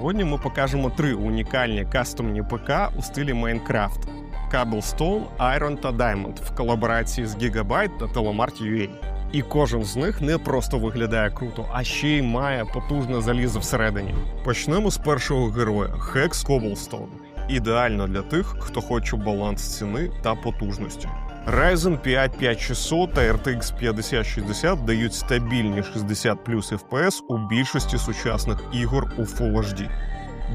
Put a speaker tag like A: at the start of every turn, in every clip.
A: Сьогодні ми покажемо три унікальні кастомні ПК у стилі Майнкрафт: Cobblestone, Iron та Diamond в колаборації з Gigabyte та Telemart UA. І кожен з них не просто виглядає круто, а ще й має потужне залізо всередині. Почнемо з першого героя Hex Cobblestone. Ідеально для тих, хто хоче баланс ціни та потужності. Ryzen 5 5600 та RTX 5060 дають стабільні 60 плюс FPS у більшості сучасних ігор у Full HD.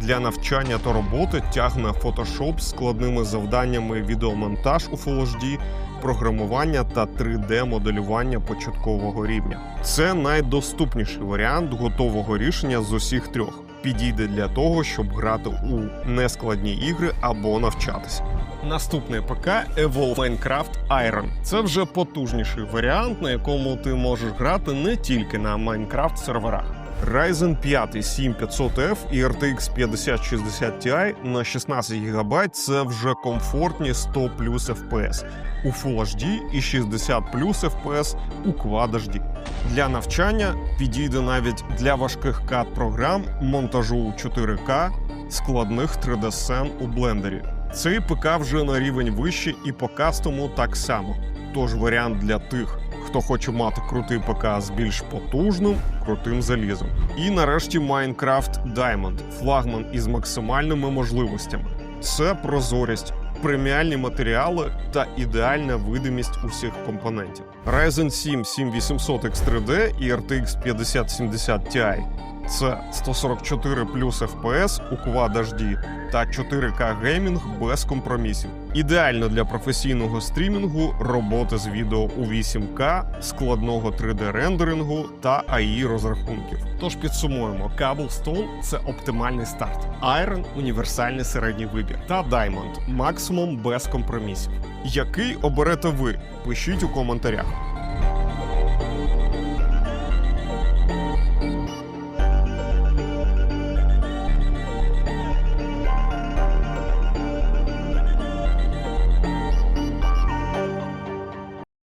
A: Для навчання та роботи тягне Photoshop з складними завданнями відеомонтаж у Full HD, програмування та 3D-моделювання початкового рівня. Це найдоступніший варіант готового рішення з усіх трьох. Підійде для того, щоб грати у нескладні ігри або навчатися. Наступне ПК Evolve Minecraft Iron. Це вже потужніший варіант, на якому ти можеш грати не тільки на Minecraft серверах. Ryzen 5 7500F і RTX 5060 Ti на 16 ГБ це вже комфортні 100 плюс FPS у Full HD і 60 плюс FPS у Quad HD. Для навчання підійде навіть для важких кат програм, монтажу у 4К, складних 3D-сцен у блендері. Цей ПК вже на рівень вище і по кастому так само. Тож варіант для тих, хто хоче мати крутий ПК з більш потужним, крутим залізом. І нарешті Minecraft Diamond флагман із максимальними можливостями. Це прозорість, преміальні матеріали та ідеальна видимість усіх компонентів. Ryzen 7 7800 X3D і RTX 5070 Ti це 144 плюс FPS у Quad HD та 4К геймінг без компромісів. Ідеально для професійного стрімінгу, роботи з відео у 8К, складного 3D-рендерингу та AI розрахунків. Тож підсумуємо: Cobblestone – це оптимальний старт, Iron – універсальний середній вибір, та Diamond – максимум без компромісів. Який оберете ви? Пишіть у коментарях.